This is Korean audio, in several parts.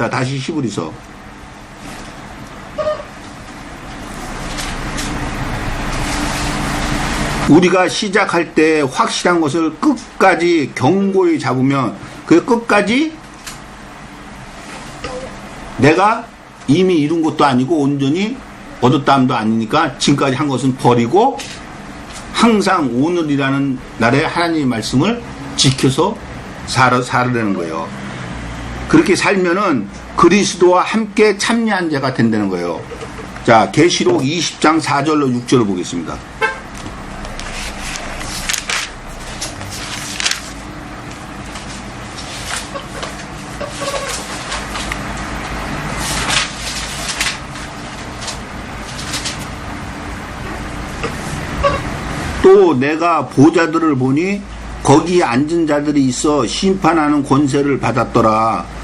자, 다시 히브리서. 우리가 시작할 때 확실한 것을 끝까지 경고히 잡으면 그 끝까지 내가 이미 이룬 것도 아니고 온전히 얻었다함도 아니니까 지금까지 한 것은 버리고 항상 오늘이라는 날에 하나님의 말씀을 지켜서 살아, 살으라는 거예요. 그렇게 살면은 그리스도와 함께 참여한 자가 된다는 거예요. 자, 계시록 20장 4절로 6절을 보겠습니다. 또 내가 보자들을 보니 거기에 앉은 자들이 있어 심판하는 권세를 받았더라.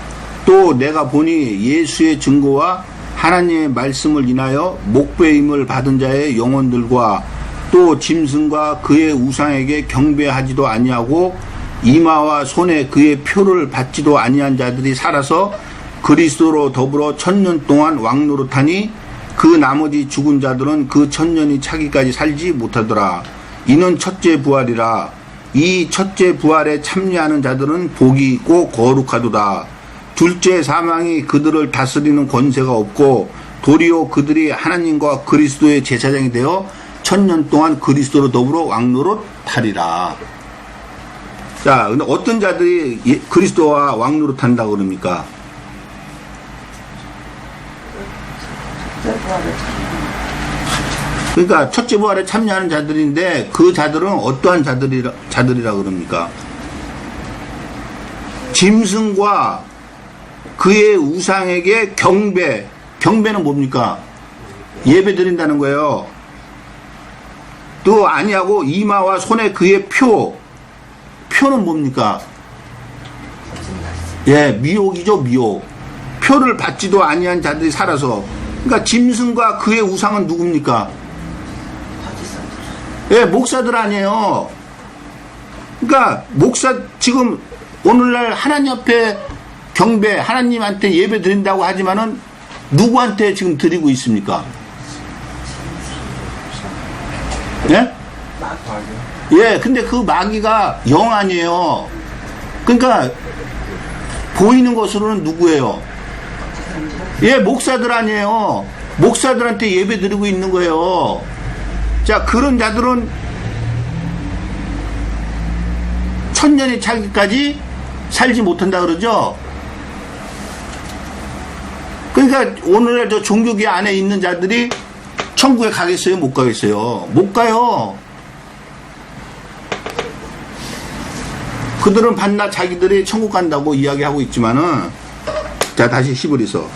또 내가 보니 예수의 증거와 하나님의 말씀을 인하여 목배임을 받은 자의 영혼들과 또 짐승과 그의 우상에게 경배하지도 아니하고 이마와 손에 그의 표를 받지도 아니한 자들이 살아서 그리스도로 더불어 천년 동안 왕노릇하니 그 나머지 죽은 자들은 그 천년이 차기까지 살지 못하더라. 이는 첫째 부활이라 이 첫째 부활에 참여하는 자들은 복이 있고 거룩하도다. 둘째 사망이 그들을 다스리는 권세가 없고 도리어 그들이 하나님과 그리스도의 제사장이 되어 천년 동안 그리스도로 더불어 왕노릇 하리라. 자, 근데 어떤 자들이 예- 그리스도와 왕노릇 한다고 그럽니까? 그러니까 첫째 부활에 참여하는 자들인데 그 자들은 어떠한 자들이라, 자들이라 그럽니까? 짐승과 그의 우상에게 경배, 경배는 뭡니까? 예배 드린다는 거예요. 또 아니하고 이마와 손에 그의 표, 표는 뭡니까? 예, 미혹이죠, 미혹. 표를 받지도 아니한 자들이 살아서. 그러니까 짐승과 그의 우상은 누굽니까? 예, 목사들 아니에요. 그러니까 목사 지금 오늘날 하나님 앞에 경배, 하나님한테 예배 드린다고 하지만은 누구한테 지금 드리고 있습니까? 예? 예, 근데 그 마귀가 영 아니에요. 그러니까 보이는 것으로는 누구예요? 예, 목사들 아니에요. 목사들한테 예배 드리고 있는 거예요. 자, 그런 자들은 천년이 차기까지 살지 못한다 그러죠? 그러니까 오늘날 저 종교계 안에 있는 자들이 천국에 가겠어요? 못 가겠어요? 못 가요. 그들은 반나 자기들이 천국 간다고 이야기하고 있지만은 자 다시 히브리서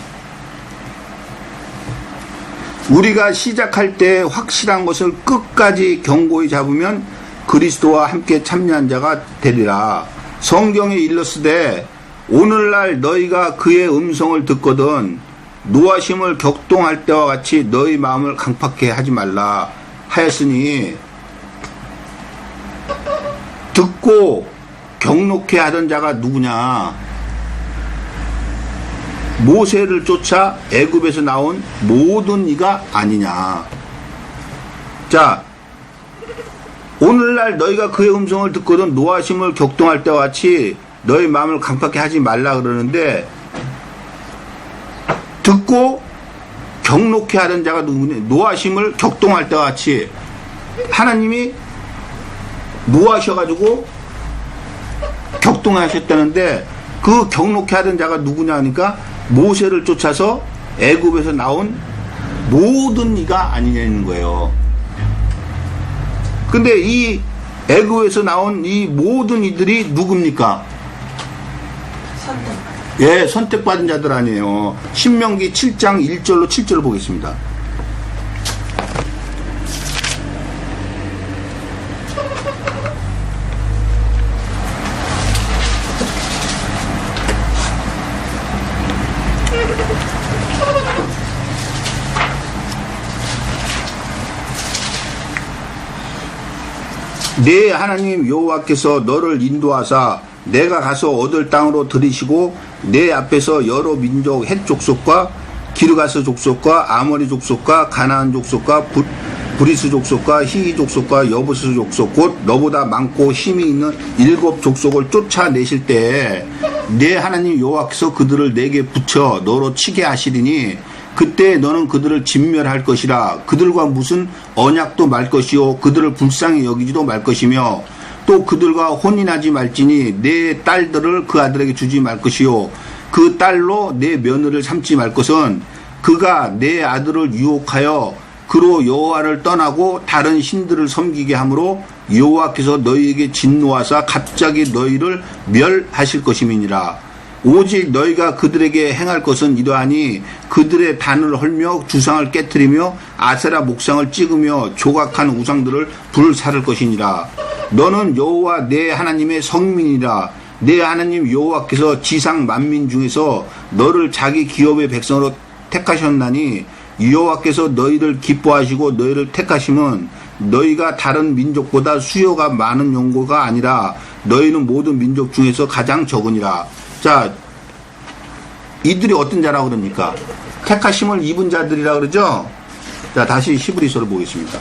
우리가 시작할 때 확실한 것을 끝까지 경고히 잡으면 그리스도와 함께 참여한 자가 되리라. 성경에 일렀으되 오늘날 너희가 그의 음성을 듣거든 노하심을 격동할 때와 같이 너희 마음을 강팍해 하지 말라 하였으니 듣고 경록해 하던 자가 누구냐? 모세를 쫓아 애굽에서 나온 모든 이가 아니냐. 자, 오늘날 너희가 그의 음성을 듣거든 노하심을 격동할 때와 같이 너희 마음을 강팍해 하지 말라 그러는데 듣고 경록해 하던 자가 누구냐? 노하심을 격동할 때와 같이 하나님이 노하셔가지고 격동하셨다는데 그 경록해 하던 자가 누구냐 하니까 모세를 쫓아서 애굽에서 나온 모든 이가 아니냐는 거예요. 근데 이 애굽에서 나온 이 모든 이들이 누굽니까? 예, 선택받은 자들 아니에요. 신명기 7장 1절로 7절을 보겠습니다. 내 하나님 여호와께서 너를 인도하사 내가 가서 얻을 땅으로 들이시고 내 앞에서 여러 민족 헷 족속과 기르가스 족속과 아모리 족속과 가나안 족속과 부, 브리스 족속과 히이 족속과 여부스 족속 곧 너보다 많고 힘이 있는 일곱 족속을 쫓아내실 때내 하나님 여호와께서 그들을 내게 붙여 너로 치게 하시리니 그때 너는 그들을 진멸할 것이라. 그들과 무슨 언약도 말 것이요. 그들을 불쌍히 여기지도 말 것이며 또 그들과 혼인하지 말지니 내 딸들을 그 아들에게 주지 말 것이요. 그 딸로 내 며느리를 삼지 말 것은 그가 내 아들을 유혹하여 그로 여호와를 떠나고 다른 신들을 섬기게 하므로 여호와께서 너희에게 진노하사 갑자기 너희를 멸하실 것임이니라. 오직 너희가 그들에게 행할 것은 이러하니 그들의 단을 헐며 주상을 깨뜨리며 아세라 목상을 찍으며 조각한 우상들을 불사를 것이니라 너는 여호와 내 하나님의 성민이라 내 하나님 여호와께서 지상 만민 중에서 너를 자기 기업의 백성으로 택하셨나니 여호와께서 너희를 기뻐하시고 너희를 택하심은 너희가 다른 민족보다 수요가 많은 용고가 아니라 너희는 모든 민족 중에서 가장 적으니라. 자, 이들이 어떤 자라고 그럽니까? 택하심을 입은 자들이라 그러죠? 자, 다시 히브리서를 보겠습니다.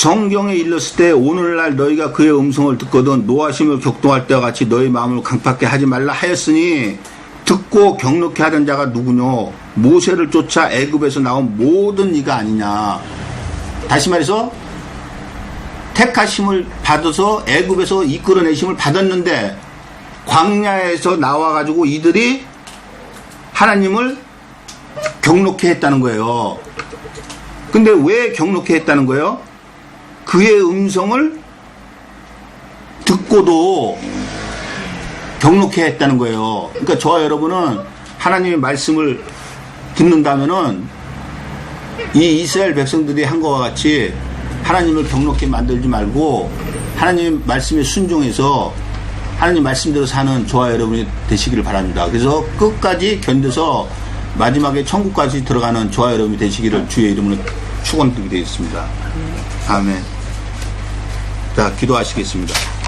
성경에 일렀을 때 오늘날 너희가 그의 음성을 듣거든 노하심을 격동할 때와 같이 너희 마음을 강팍게 하지 말라 하였으니 듣고 경록케 하던 자가 누구뇨 모세를 쫓아 애굽에서 나온 모든 이가 아니냐 다시 말해서 택하심을 받아서 애굽에서 이끌어내심을 받았는데 광야에서 나와 가지고 이들이 하나님을 경록케 했다는 거예요. 근데 왜 경록케 했다는 거예요? 그의 음성을 듣고도 경록해 했다는 거예요. 그러니까 저와 여러분은 하나님의 말씀을 듣는다면은 이 이스라엘 백성들이 한 것과 같이 하나님을 경록해 만들지 말고 하나님 말씀에 순종해서 하나님 말씀대로 사는 저와 여러분이 되시기를 바랍니다. 그래서 끝까지 견뎌서 마지막에 천국까지 들어가는 저와 여러분이 되시기를 주의 이름으로 축원드리겠습니다. 아멘. 자, 기도하시겠습니다.